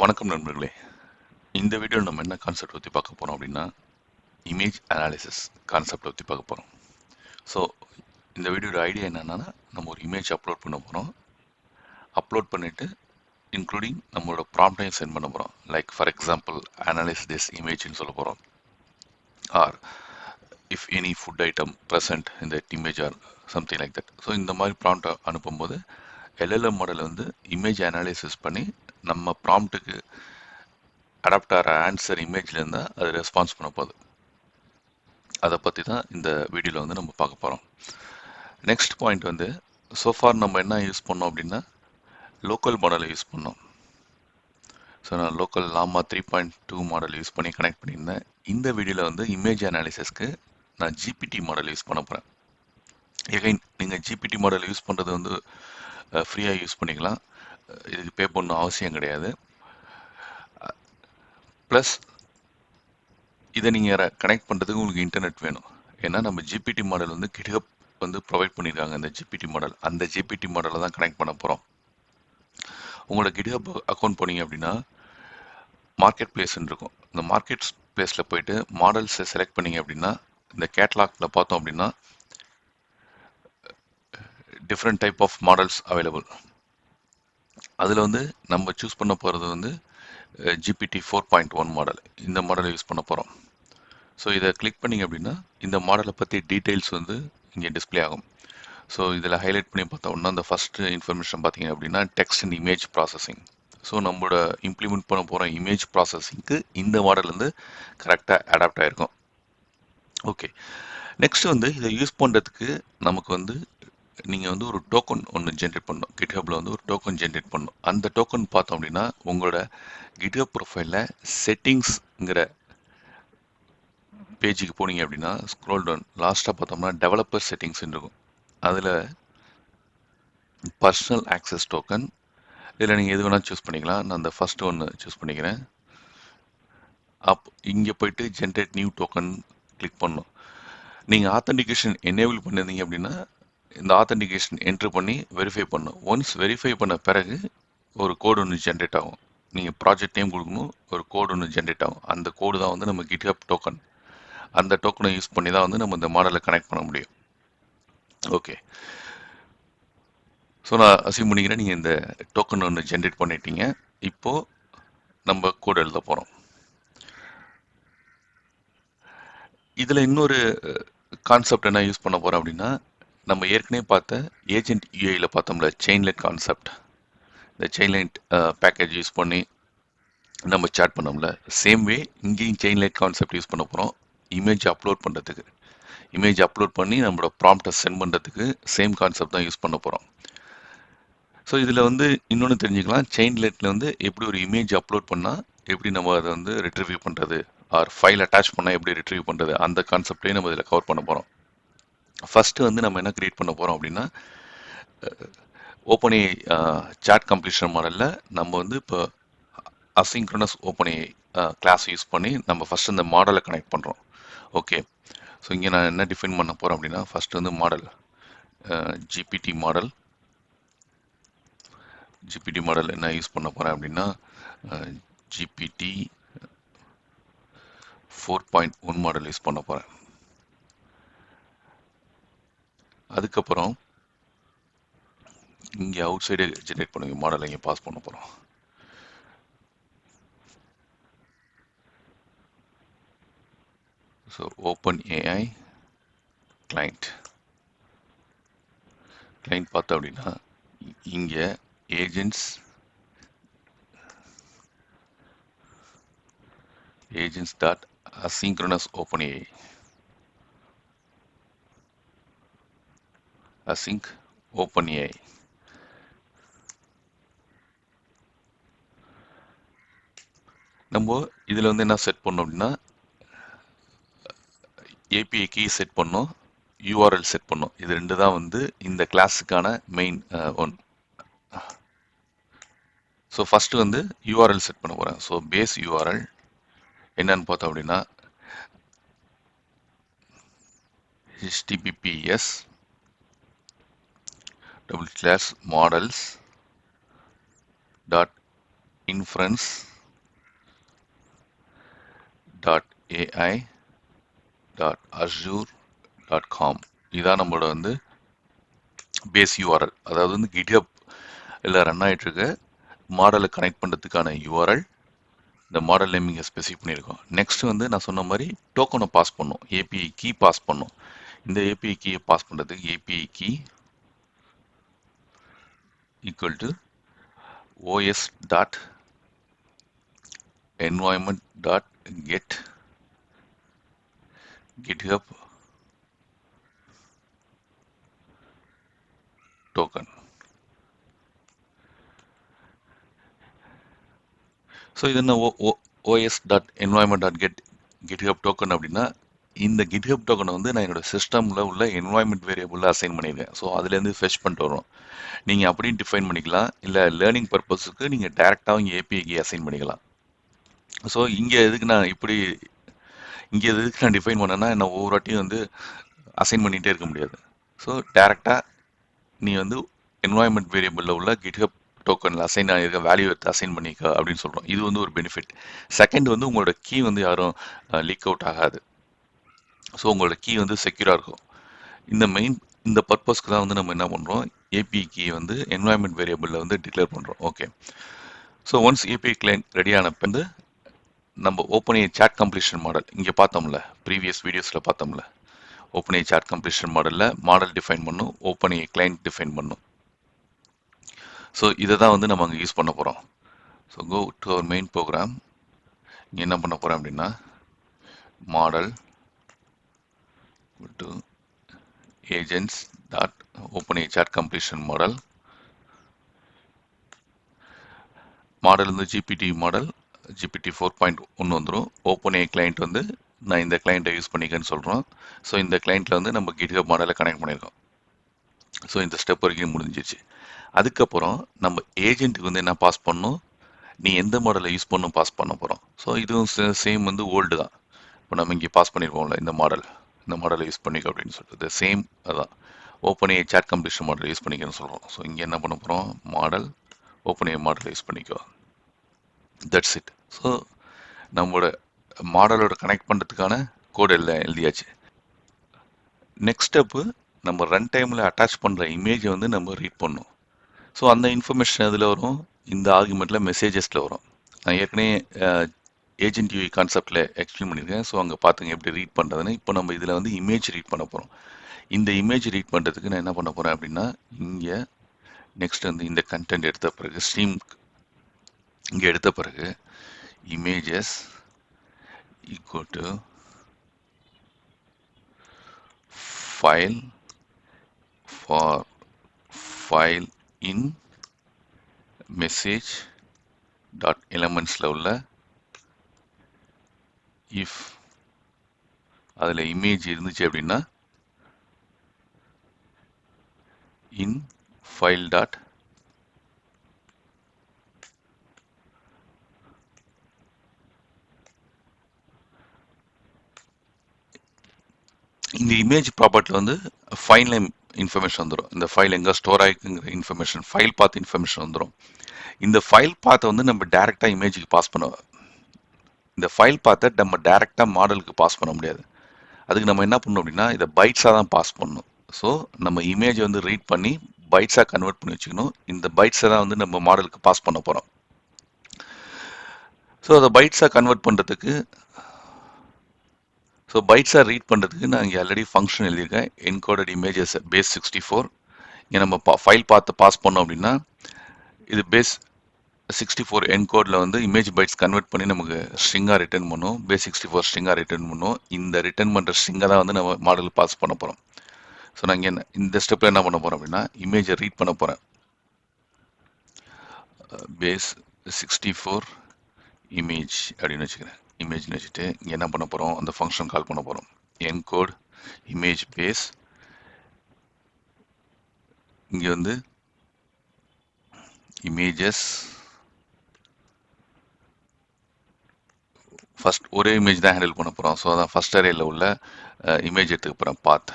வணக்கம் நண்பர்களே. இந்த வீடியோவில் நம்ம என்ன கான்செப்ட் பற்றி பார்க்க போகிறோம் அப்படின்னா இமேஜ் அனாலிசிஸ் கான்செப்டை பற்றி பார்க்க போகிறோம் ஸோ இந்த வீடியோட ஐடியா என்னென்னா நம்ம ஒரு இமேஜ் அப்லோட் பண்ண போகிறோம் அப்லோட் பண்ணிவிட்டு இன்க்ளூடிங் நம்மளோட ப்ராம்ப்டையும் சென்ட் பண்ண போகிறோம் like for example analyse this இமேஜ்னு சொல்ல போகிறோம் or if any food item present இந்த image or something like that so இந்த மாதிரி ப்ராம்ப்டை அனுப்பும்போது எல்எல்எம் மாடல் வந்து இமேஜ் அனாலிசிஸ் பண்ணி நம்ம ப்ராம்ப்ட்டுக்கு அடாப்ட் ஆகிற ஆன்சர் இமேஜில் இருந்தால் அது ரெஸ்பான்ஸ் பண்ண போகுது. அதை பற்றி தான் இந்த வீடியோவில் வந்து நம்ம பார்க்க போகிறோம் நெக்ஸ்ட் பாயிண்ட் வந்து சோஃபார் நம்ம என்ன யூஸ் பண்ணோம் அப்படின்னா லோக்கல் மாடலை யூஸ் பண்ணோம். ஸோ நான் local Llama three point two model use பண்ணி கனெக்ட் பண்ணியிருந்தேன். இந்த வீடியோவில் வந்து இமேஜ் அனாலிசிஸ்க்கு நான் ஜிபிடி மாடல் யூஸ் பண்ண போகிறேன் எகைன் நீங்கள் ஜிபிடி மாடல் யூஸ் பண்ணுறது வந்து ஃப்ரீயாக யூஸ் பண்ணிக்கலாம். இதுக்கு பே பண்ணணும் அவசியம் கிடையாது. ப்ளஸ் இதை நீங்கள் கனெக்ட் பண்ணுறதுக்கு உங்களுக்கு இன்டர்நெட் வேணும். ஏன்னா நம்ம ஜிபிடி மாடல் வந்து கிட்ஹப் வந்து ப்ரொவைட் பண்ணியிருக்காங்க அந்த ஜிபிடி மாடல் அந்த ஜிபிடி மாடலை தான் கனெக்ட் பண்ண போகிறோம் உங்களோட கிட்ஹப் அக்கௌண்ட் போனீங்க அப்படின்னா மார்க்கெட் பிளேஸ்ன்னு இருக்கும். இந்த மார்க்கெட் பிளேஸில் போயிட்டு மாடல்ஸை செலக்ட் பண்ணீங்க அப்படின்னா இந்த கேட்லாகில் பார்த்தோம் அப்படின்னா different type of models available அதில் வந்து நம்ம சூஸ் பண்ண போகிறது வந்து GPT four point one model இந்த மாடலை யூஸ் பண்ண போகிறோம் ஸோ இதை கிளிக் பண்ணிங்க அப்படின்னா இந்த மாடலை பற்றி டீட்டெயில்ஸ் வந்து இங்கே டிஸ்பிளே ஆகும். ஸோ இதில் ஹைலைட் பண்ணி பார்த்தோம்னா அந்த ஃபஸ்ட்டு இன்ஃபர்மேஷன் பார்த்தீங்க அப்படின்னா text and image processing so நம்மளோட இம்ப்ளிமெண்ட் பண்ண போகிற இமேஜ் ப்ராசஸிங்க்கு இந்த மாடல் வந்து கரெக்டாக அடாப்ட் ஆகிருக்கும் ஓகே நெக்ஸ்ட் வந்து இதை யூஸ் பண்ணுறதுக்கு நமக்கு வந்து நீங்கள் வந்து ஒரு டோக்கன் ஒன்று ஜென்ரேட் பண்ணணும். கிட்ஹப்பில் வந்து ஒரு டோக்கன் ஜென்ரேட் பண்ணணும். அந்த டோக்கன் பார்த்தோம் அப்படின்னா உங்களோட கிட்ஹப் ப்ரொஃபைலில் செட்டிங்ஸ்ங்கிற பேஜுக்கு போனீங்க அப்படின்னா ஸ்க்ரோல் டவுன் லாஸ்ட்டாக பார்த்தோம்னா டெவலப்பர் செட்டிங்ஸ் இருக்கும். அதில் பர்சனல் ஆக்சஸ் டோக்கன் இதில் நீங்கள் எது வேணால் சூஸ் பண்ணிக்கலாம். நான் அந்த ஃபஸ்ட்டு ஒன்று சூஸ் பண்ணிக்கிறேன். அப் இங்கே போயிட்டு ஜென்ரேட் நியூ டோக்கன் கிளிக் பண்ணணும். நீங்கள் ஆத்தன்டிகேஷன் எனேபிள் பண்ணியிருந்தீங்க அப்படின்னா இந்த ஆத்தன்டிகேஷன் என்ட்ரு பண்ணி வெரிஃபை பண்ணும் ஒன்ஸ் வெரிஃபை பண்ண பிறகு ஒரு கோடு ஒன்று ஜென்ரேட் ஆகும். நீங்கள் ப்ராஜெக்ட் நேம் கொடுக்கணும் ஒரு கோடு ஒன்று ஜென்ரேட் ஆகும். அந்த கோடு தான் வந்து நம்ம கிட்ஹப் டோக்கன் அந்த டோக்கனை யூஸ் பண்ணி தான் வந்து நம்ம இந்த மாடலை கனெக்ட் பண்ண முடியும். ஓகே ஸோ நான் அசியூம் பண்ணிக்கிறேன் நீங்கள் இந்த டோக்கன் ஒன்று ஜென்ரேட் பண்ணிட்டீங்க. இப்போது நம்ம கோடு எழுத போகிறோம் இதில் இன்னொரு கான்செப்ட் என்ன யூஸ் பண்ண போகிறோம் அப்படின்னா நம்ம ஏற்கனவே பார்த்த ஏஜென்ட் யூஐயில் பார்த்தோம்ல செயின்லைட் கான்செப்ட் இந்த செயின்லைட் பேக்கேஜ் யூஸ் பண்ணி நம்ம சாட் பண்ணோம்ல. சேம் வே இங்கேயும் செயின்லைட் கான்செப்ட் யூஸ் பண்ண போகிறோம் இமேஜ் அப்லோட் பண்ணுறதுக்கு இமேஜ் அப்லோட் பண்ணி நம்மளோட ப்ராம்ப்டை சென்ட் பண்ணுறதுக்கு சேம் கான்செப்ட் தான் யூஸ் பண்ண போகிறோம் ஸோ இதில் வந்து இன்னொன்று தெரிஞ்சுக்கலாம். செயின்லைட்டில் வந்து எப்படி ஒரு இமேஜ் அப்லோட் பண்ணால் எப்படி நம்ம அதை வந்து ரிட்ரிவியூ பண்ணுறது ஆர் ஃபைல் அட்டாச் பண்ணால் எப்படி ரிட்ரிவியூ பண்ணுறது அந்த கான்செப்டையும் நம்ம இதில் கவர் பண்ண போகிறோம் ஃபஸ்ட்டு வந்து நம்ம என்ன க்ரியேட் பண்ண போகிறோம் அப்படின்னா ஓப்பனே சாட் கம்ப்ளீஷன் மாடலில் நம்ம வந்து இப்போ அசிங்க்ரனஸ் ஓப்பனே கிளாஸ் யூஸ் பண்ணி நம்ம ஃபஸ்ட் இந்த மாடலை கனெக்ட் பண்ணுறோம் ஓகே ஸோ இங்கே நான் என்ன டிஃபைன் பண்ண போகிறேன் அப்படின்னா ஃபஸ்ட் வந்து model GPT model GPT model என்ன யூஸ் பண்ண போகிறேன் அப்படின்னா GPT four point one model use பண்ண போகிறேன் அதுக்கப்புறம் இங்கே அவுட் சைடு ஜென்ரேட் பண்ணுங்க மாடலை இங்கே பாஸ் பண்ண போகிறோம் so open AI client client பார்த்தோம் அப்படின்னா இங்கே agents agents dot open OpenAI async OpenAI நம்ம இதில் வந்து என்ன செட் பண்ணோம் அப்படின்னா ஏபிஐ கீ செட் பண்ணோம் யூஆர்எல் செட் பண்ணோம். இது ரெண்டு தான் வந்து இந்த கிளாஸுக்கான மெயின் ஒன் ஸோ ஃபஸ்ட்டு வந்து யூஆர்எல் செட் பண்ண போகிறேன் ஸோ பேஸ் யூஆர்எல் என்னன்னு பார்த்தோம் அப்படின்னா HTTPS double slash models dot inference dot AI dot Azure dot com இதான் நம்மளோட வந்து பேஸ் யூஆர்எல் அதாவது வந்து கிட்ஹப் இல்லை ரன் ஆகிட்டு இருக்க மாடலை கனெக்ட் பண்ணுறதுக்கான யூஆர்எல் இந்த மாடல் நேமிங்கை இங்கே ஸ்பெசிஃபிக் பண்ணியிருக்கோம். நெக்ஸ்ட் வந்து நான் சொன்ன மாதிரி டோக்கனை பாஸ் பண்ணும் ஏபிஐ கீ பாஸ் பண்ணும் இந்த ஏபிஐ கீயை பாஸ் பண்ணுறதுக்கு API key equal to OS dot environment dot get github token. So இது என்ன OS dot environment dot get GitHub token அப்படின்னா இந்த கிட்ஹப் டோக்கனை வந்து நான் என்னோட சிஸ்டமில் உள்ள என்வாயன்மெண்ட் வேரியபிளில் அசைன் பண்ணியிருக்கேன் ஸோ அதுலேருந்து ஃபெச் பண்ணிட்டு வரும் நீங்கள் அப்படியும் டிஃபைன் பண்ணிக்கலாம். இல்லை லேர்னிங் பர்பஸுக்கு நீங்கள் டேரெக்டாகவும் ஏபிஐக்கு அசைன் பண்ணிக்கலாம். ஸோ இங்கே எதுக்கு நான் இப்படி இங்கே எதுக்கு நான் டிஃபைன் பண்ணேன்னா நான் ஒவ்வொரு வாட்டியும் வந்து அசைன் பண்ணிகிட்டே இருக்க முடியாது. ஸோ டேரெக்டாக நீ வந்து என்வாயன்மெண்ட் வேரியபிளில் உள்ள கிட்ஹப் டோக்கனில் அசைன் ஆகிருக்க வேல்யூ எடுத்து அசைன் பண்ணிக்க அப்படின்னு சொல்கிறோம் இது வந்து ஒரு பெனிஃபிட் செகண்ட் வந்து உங்களோட கீ வந்து யாரும் லீக் அவுட் ஆகாது. ஸோ உங்களோட கீ வந்து செக்யூராக இருக்கும். இந்த மெயின் இந்த பர்பஸ்க்கு தான் வந்து நம்ம என்ன பண்ணுறோம் ஏபி கீ வந்து என்வாயன்மெண்ட் வேரியபிளில் வந்து டிக்ளேர் பண்ணுறோம் okay so once API client ரெடியான வந்து நம்ம open AI chat completion model இங்கே பார்த்தோம்ல ப்ரீவியஸ் வீடியோஸில் பார்த்தோம்ல. ஓப்பன் ஏ சாட் கம்ப்ளீஷன் மாடலில் மாடல் டிஃபைன் பண்ணும் ஓப்பன் கிளைண்ட் டிஃபைன் பண்ணும். ஸோ இதை தான் வந்து நம்ம அங்கே யூஸ் பண்ண போகிறோம் so go to our main program இங்கே என்ன பண்ண போகிறோம் அப்படின்னா model to agents dot open AI chat completion model model வந்து GPT model GPT four point ஒன்று வந்துடும் ஓப்பன் ஏ கிளைண்ட் வந்து நான் இந்த கிளைண்ட்டை யூஸ் பண்ணிக்கன்னு சொல்கிறோம் ஸோ இந்த கிளைண்ட்டில் வந்து நம்ம கிட்ஹப் மாடலை கனெக்ட் பண்ணியிருக்கோம். ஸோ இந்த ஸ்டெப் வரைக்கும் முடிஞ்சிச்சு அதுக்கப்புறம் நம்ம ஏஜென்ட்டுக்கு வந்து என்ன பாஸ் பண்ணணும்? நீ எந்த மாடலை யூஸ் பண்ணும் பாஸ் பண்ண போகிறோம் ஸோ இதுவும் சேம் வந்து ஓல்டு தான். இப்போ நம்ம இங்கே பாஸ் பண்ணியிருக்கோம்ல இந்த மாடல் இந்த மாடலை யூஸ் பண்ணிக்க அப்படின்னு சொல்லிட்டு சேம் அதான். Open AI chat completion model use பண்ணிக்கன்னு சொல்கிறோம் ஸோ இங்கே என்ன பண்ண போகிறோம் மாடல் ஓப்பன் மாடல் யூஸ் பண்ணிக்கோ. தட்ஸ் இட் ஸோ நம்மளோட மாடலோட கனெக்ட் பண்ணுறதுக்கான கோடு எல்லாம் எழுதியாச்சு. நெக்ஸ்ட் ஸ்டெப்பு நம்ம ரன் டைமில் அட்டாச் பண்ணுற இமேஜை வந்து நம்ம ரீட் பண்ணும் ஸோ அந்த இன்ஃபர்மேஷன் எதில் வரும்? இந்த ஆர்குமெண்ட்டில் மெசேஜஸில் வரும். நான் ஏற்கனவே ஏஜென்ட் யூஐ கான்செப்டில் எக்ஸ்பிளைன் பண்ணியிருக்கேன். ஸோ அங்கே பார்த்துங்க எப்படி ரீட் பண்ணுறதுன்னு இப்போ நம்ம இதில் வந்து இமேஜ் ரீட் பண்ண போகிறோம் இந்த இமேஜ் ரீட் பண்ணுறதுக்கு நான் என்ன பண்ண போகிறேன் அப்படின்னா இங்கே நெக்ஸ்ட் வந்து இந்த கண்டென்ட் எடுத்த பிறகு ஸ்ட்ரீம் இங்கே எடுத்த பிறகு images equal to file for file in message dot எலமெண்ட்ஸில் உள்ள இஃப் அதில் இமேஜ் இருந்துச்சு அப்படின்னா இன் ஃபைல் டாட் இந்த இமேஜ் ப்ராப்பர்ட்டியில் வந்து ஃபைல் இன்ஃபர்மேஷன் வந்துடும் இந்த ஃபைல் எங்கே ஸ்டோர் ஆகிக்குங்கிற இன்ஃபர்மேஷன் ஃபைல் பார்த்து இன்ஃபர்மேஷன் வந்துடும் இந்த ஃபைல் பார்த்து வந்து நம்ம டேரெக்டாக இமேஜுக்கு பாஸ் பண்ண இந்த ஃபைல் பார்த்த நம்ம டேரெக்டாக மாடலுக்கு பாஸ் பண்ண முடியாது. அதுக்கு நம்ம என்ன பண்ணணும் அப்படின்னா இதை பைட்ஸாக தான் பாஸ் பண்ணணும். ஸோ நம்ம இமேஜை வந்து ரீட் பண்ணி பைட்ஸாக கன்வெர்ட் பண்ணி வச்சுக்கணும். இந்த பைட்ஸை தான் வந்து நம்ம மாடலுக்கு பாஸ் பண்ண போகிறோம் ஸோ அதை பைட்ஸாக கன்வெர்ட் பண்ணுறதுக்கு ஸோ பைட்ஸாக ரீட் பண்ணுறதுக்கு நான் இங்கே ஆல்ரெடி ஃபங்க்ஷன் எழுதியிருக்கேன். Encoded images base sixty four இங்கே நம்ம பா ஃபைல் பார்த்து பாஸ் பண்ணோம் அப்படின்னா இது பேஸ் சிக்ஸ்டி ஃபோர் என்கோடில் வந்து இமேஜ் பைட்ஸ் கன்வெர்ட் பண்ணி நமக்கு ஸ்ட்ரிங்காக ரிட்டர்ன் பண்ணும். பேஸ் சிக்ஸ்டி ஃபோர் ஸ்ட்ரிங்காக ரிட்டர்ன் பண்ணும். இந்த ரிட்டர்ன் பண்ணுற ஸ்ட்ரிங்கை தான் வந்து நம்ம மாடல் பாஸ் பண்ண போகிறோம் ஸோ நான் இங்கே இந்த ஸ்டெப்பில் என்ன பண்ண போகிறோம் அப்படின்னா இமேஜை ரீட் பண்ண போகிறேன் பேஸ் சிக்ஸ்டி ஃபோர் இமேஜ் அப்படின்னு வச்சுக்கிறேன். இமேஜ்னு வச்சுட்டு இங்கே என்ன பண்ண போகிறோம் அந்த ஃபங்க்ஷன் கால் பண்ண போகிறோம் என்கோட் இமேஜ் பேஸ் இங்கே வந்து இமேஜஸ் ஃபஸ்ட் ஒரே இமேஜ் தான் ஹேண்டில் பண்ண போகிறோம் ஸோ அதான் ஃபஸ்ட் அரேயில் உள்ள இமேஜ் எடுத்துக்க போகிறேன் பாத்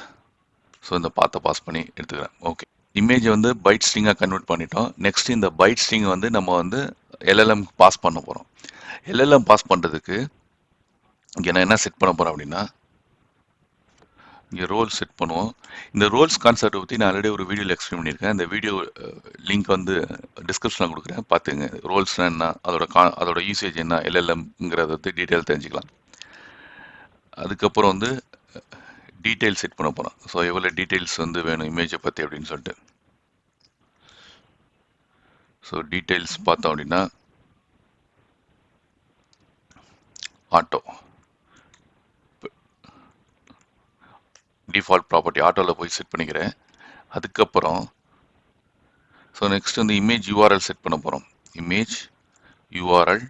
ஸோ இந்த பாத்தை பாஸ் பண்ணி எடுத்துக்கிறேன். ஓகே இமேஜை வந்து பைட் ஸ்ட்ரிங்காக கன்வெர்ட் பண்ணிட்டோம். நெக்ஸ்ட் இந்த பைட் ஸ்ட்ரிங் வந்து நம்ம வந்து எல்எல்எம் பாஸ் பண்ண போகிறோம் எல்எல்எம் பாஸ் பண்ணுறதுக்கு இங்கே நான் என்ன செட் பண்ண போகிறேன் அப்படின்னா இங்கே ரோல் செட் பண்ணுவோம். இந்த ரோல்ஸ் கான்செப்டை பற்றி நான் ஆல்ரெடி ஒரு வீடியோவில் எக்ஸ்பிளைன் பண்ணியிருக்கேன். இந்த வீடியோ லிங்க் வந்து டிஸ்கிரிப்ஷனில் கொடுக்குறேன். பார்த்துங்க ரோல்ஸ்னால் என்ன அதோட கா அதோட யூசேஜ் என்ன எல்எல்எம்ங்கிறத பற்றி டீட்டெயில் தெரிஞ்சுக்கலாம். அதுக்கப்புறம் வந்து டீட்டெயில் செட் பண்ண போகிறோம் ஸோ எவ்வளோ டீட்டெயில்ஸ் வந்து வேணும் இமேஜை பற்றி அப்படின்னு சொல்லிட்டு. ஸோ டீட்டெயில்ஸ் பார்த்தோம் அப்படின்னா ஆட்டோ டிஃபால்ட் ப்ராப்பர்ட்டி ஆட்டோவில் போய் செட் பண்ணிக்கிறேன். அதுக்கப்புறம் ஸோ நெக்ஸ்ட் வந்து இமேஜ் யூஆர்எல் செட் பண்ண போகிறோம் இமேஜ் யூஆர்எல்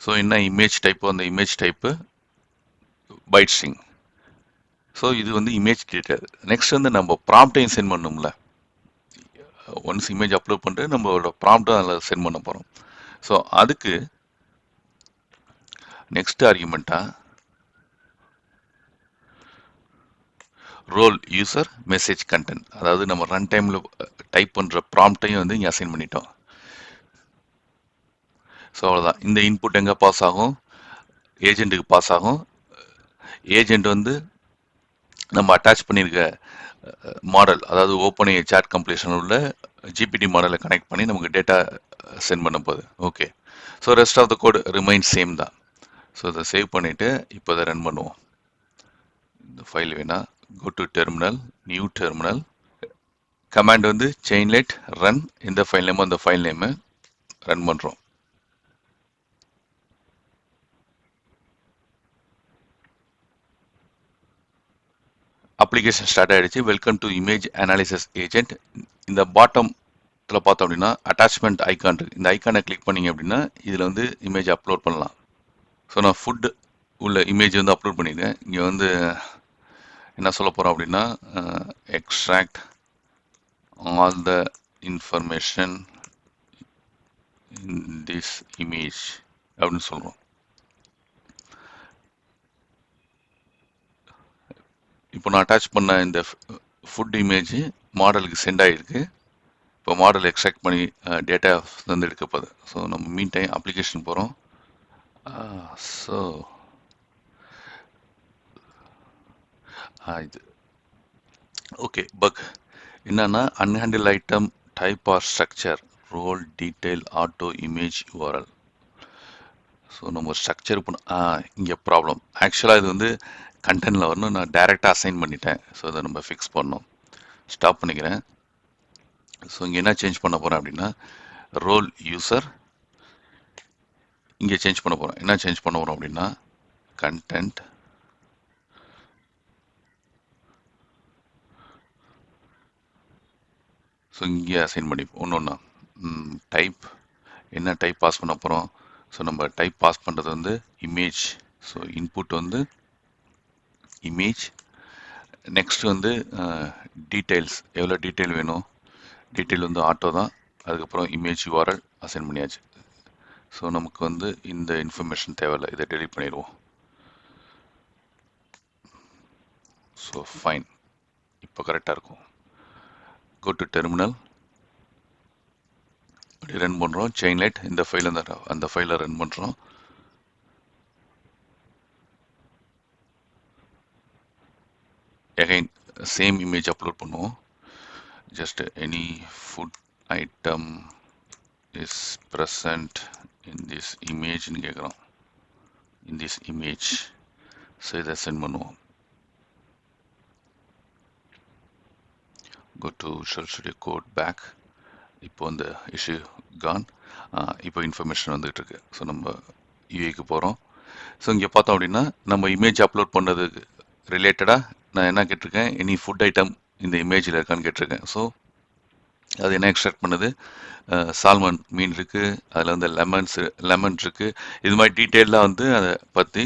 ஸோ என்ன இமேஜ் டைப்பு அந்த image type byte string so இது வந்து இமேஜ் கிரியேட்டர் நெக்ஸ்ட் வந்து நம்ம ப்ராம்ப்டையும் சென்ட் பண்ணும்ல ஒன்ஸ் இமேஜ் அப்லோட் பண்ணிட்டு நம்மளோட ப்ராம்ப்டும் அதில் சென்ட் பண்ண போகிறோம் ஸோ அதுக்கு நெக்ஸ்ட் ஆர்குமெண்ட்டாக ரோல் யூசர் மெசேஜ் கண்டென்ட் அதாவது நம்ம ரன் டைமில் டைப் பண்ணுற ப்ராம்ப்டையும் வந்து இங்கே அசைன் பண்ணிட்டோம். ஸோ அவ்வளோதான் இந்த இன்புட் எங்கே பாஸ் ஆகும்? ஏஜென்ட்டுக்கு பாஸ் ஆகும். ஏஜென்ட் வந்து நம்ம அட்டாச் பண்ணியிருக்க மாடல் அதாவது ஓப்பன் சாட் கம்ப்ளீஷன் உள்ள ஜிபிடி மாடலை கனெக்ட் பண்ணி நமக்கு டேட்டா சென்ட் பண்ண போகுது. Okay so rest of the code remain same தான். ஸோ இதை சேவ் பண்ணிவிட்டு இப்போ இதை ரன் பண்ணுவோம். இந்த ஃபைல் வேணால் go to terminal new terminal command வந்து செயின்லெட் ரன் இந்த file name அந்த file name ரன் பண்ணுறோம் அப்ளிகேஷன் ஸ்டார்ட் ஆகிடுச்சு welcome to image analysis agent இந்த பாட்டமில் பார்த்தோம் அப்படின்னா அட்டாச்மெண்ட் ஐக்கான் இருக்குது இந்த ஐக்கானை கிளிக் பண்ணிங்க அப்படின்னா இதில் வந்து இமேஜ் அப்லோட் பண்ணலாம். ஸோ நான் ஃபுட் உள்ள இமேஜ் வந்து அப்லோட் பண்ணியிருக்கேன். இங்கே வந்து என்ன சொல்ல போகிறோம் அப்படின்னா extract all the information in this image அப்படின்னு சொல்கிறோம் இப்போ நான் அட்டாச் பண்ண இந்த ஃபுட் இமேஜ் மாடலுக்கு சென்ட் ஆகிருக்கு இப்போ மாடல் எக்ஸ்ட்ராக்ட் பண்ணி டேட்டா வந்து எடுக்கப்போகுது. ஸோ நம்ம மீன் டைம் அப்ளிகேஷன் போகிறோம் ஸோ இது. Okay bug. என்னன்னா unhandled item type or structure role detail auto image URL so நம்ம ஸ்ட்ரக்சர் பண்ண ஆ இங்கே ப்ராப்ளம் ஆக்சுவலாக இது வந்து கண்டென்ட்டில் வரணும். நான் டைரெக்டாக அசைன் பண்ணிட்டேன். ஸோ அதை நம்ம ஃபிக்ஸ் பண்ணோம் ஸ்டாப் பண்ணிக்கிறேன். ஸோ இங்கே என்ன சேஞ்ச் பண்ண போகிறேன் அப்படின்னா ரோல் யூசர் இங்கே சேஞ்ச் பண்ண போகிறோம் என்ன சேஞ்ச் பண்ண போகிறோம் அப்படின்னா கண்டென்ட் ஸோ இங்கே அசைன் பண்ணி ஒன்று ஒன்றா டைப் என்ன டைப் பாஸ் பண்ண போகிறோம் ஸோ நம்ம டைப் பாஸ் பண்ணுறது வந்து இமேஜ் ஸோ இன்புட் வந்து இமேஜ் நெக்ஸ்ட் வந்து டீட்டெயில்ஸ் எவ்வளோ டீட்டெயில் வேணும்? டீட்டெயில் வந்து ஆட்டோ தான். அதுக்கப்புறம் இமேஜ் யூஆர்எல் அசைன் பண்ணியாச்சு. ஸோ நமக்கு வந்து இந்த இன்ஃபர்மேஷன் தேவையில்லை. இதை டெலிட் பண்ணிடுவோம். ஸோ ஃபைன் இப்போ கரெக்டாக இருக்கும். கோ டு டெர்மினல் அப்படி ரன் பண்ணுறோம் செயின் லைட் இந்த ஃபைல் அந்த அந்த ஃபைலை ரன் பண்ணுறோம் again சேம் இமேஜ் அப்லோட் பண்ணுவோம். Just any food item is present in this இமேஜ்னு கேட்குறோம் இன் திஸ் இமேஜ் ஸோ இதை சென்ட் பண்ணுவோம். Go to Visual Studio Code back. இப்போ அந்த இஷ்யூ கான் இப்போ இன்ஃபர்மேஷன் வந்துகிட்டு இருக்கு ஸோ நம்ம யூஏக்கு போகிறோம் ஸோ இங்கே பார்த்தோம் அப்படின்னா நம்ம இமேஜ் அப்லோட் பண்ணதுக்கு ரிலேட்டடாக நான் என்ன கேட்டிருக்கேன்? எனி ஃபுட் ஐட்டம் இந்த இமேஜில் இருக்கான்னு கேட்டிருக்கேன். ஸோ அது என்ன எக்ஸ்ட்ராக்ட் பண்ணுது? சால்மன் மீன் இருக்குது அதில் வந்து லெமன்ஸ் லெமன் இருக்குது இது மாதிரி டீட்டெயிலாக வந்து அதை பற்றி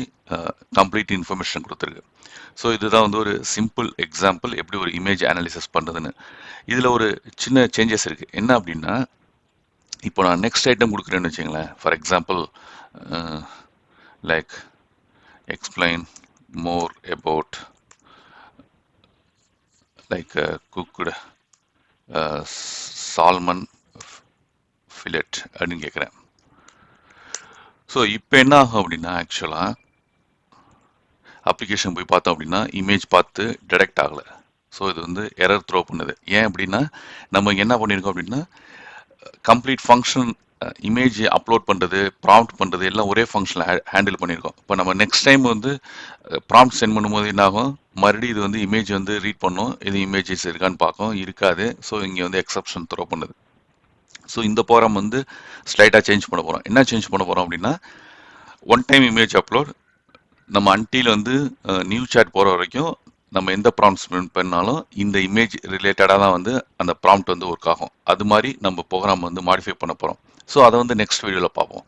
கம்ப்ளீட் இன்ஃபர்மேஷன் கொடுத்துருக்கு. ஸோ இதுதான் வந்து ஒரு சிம்பிள் எக்ஸாம்பிள் எப்படி ஒரு இமேஜ் அனாலிசிஸ் பண்ணுறதுன்னு இதில் ஒரு சின்ன சேஞ்சஸ் இருக்குது என்ன அப்படின்னா இப்போ நான் நெக்ஸ்ட் ஐட்டம் கொடுக்குறேன்னு வச்சுங்களேன் for example like explain more about like cooked salmon fillet அப்படின்னு கேட்குறேன் ஸோ இப்போ என்ன ஆகும் அப்படின்னா ஆக்சுவலாக அப்ளிகேஷன் போய் பார்த்தோம் அப்படின்னா இமேஜ் பார்த்து டிடெக்ட் ஆகலை. ஸோ இது வந்து எரர் த்ரோ பண்ணுது. ஏன் அப்படின்னா நம்ம என்ன பண்ணியிருக்கோம் அப்படின்னா கம்ப்ளீட் ஃபங்க்ஷன் இமேஜ் அப்லோட் பண்ணுறது ப்ராம்ப்ட் பண்ணுறது எல்லாம் ஒரே ஃபங்க்ஷனில் ஹேண்டில் பண்ணியிருக்கோம் இப்போ நம்ம நெக்ஸ்ட் டைம் வந்து ப்ராம்ப்ட் சென்ட் பண்ணும்போது என்ன ஆகும்? மறுபடியும் இது வந்து இமேஜ் வந்து ரீட் பண்ணும். இது இமேஜஸ் இருக்கான்னு பார்க்கும். இருக்காது. ஸோ இங்கே வந்து எக்ஸப்ஷன் த்ரோ பண்ணுது. ஸோ இந்த ப்ரோக்ராம் வந்து ஸ்லைட்டாக சேஞ்ச் பண்ண போகிறோம் என்ன சேஞ்ச் பண்ண போகிறோம் அப்படின்னா ஒன் டைம் இமேஜ் அப்லோட் நம்ம அன்டியில் வந்து நியூ சேட் போகிற வரைக்கும் நம்ம எந்த ப்ராம்ப்ட்ஸ் பண்ணாலும் இந்த இமேஜ் ரிலேட்டடாக தான் வந்து அந்த ப்ராம்ப்ட் வந்து ஒர்க் ஆகும். அது மாதிரி நம்ம ப்ரோக்ராம் வந்து மாடிஃபை பண்ண போகிறோம் ஸோ அதை வந்து நெக்ஸ்ட் வீடியோவில் பார்ப்போம்.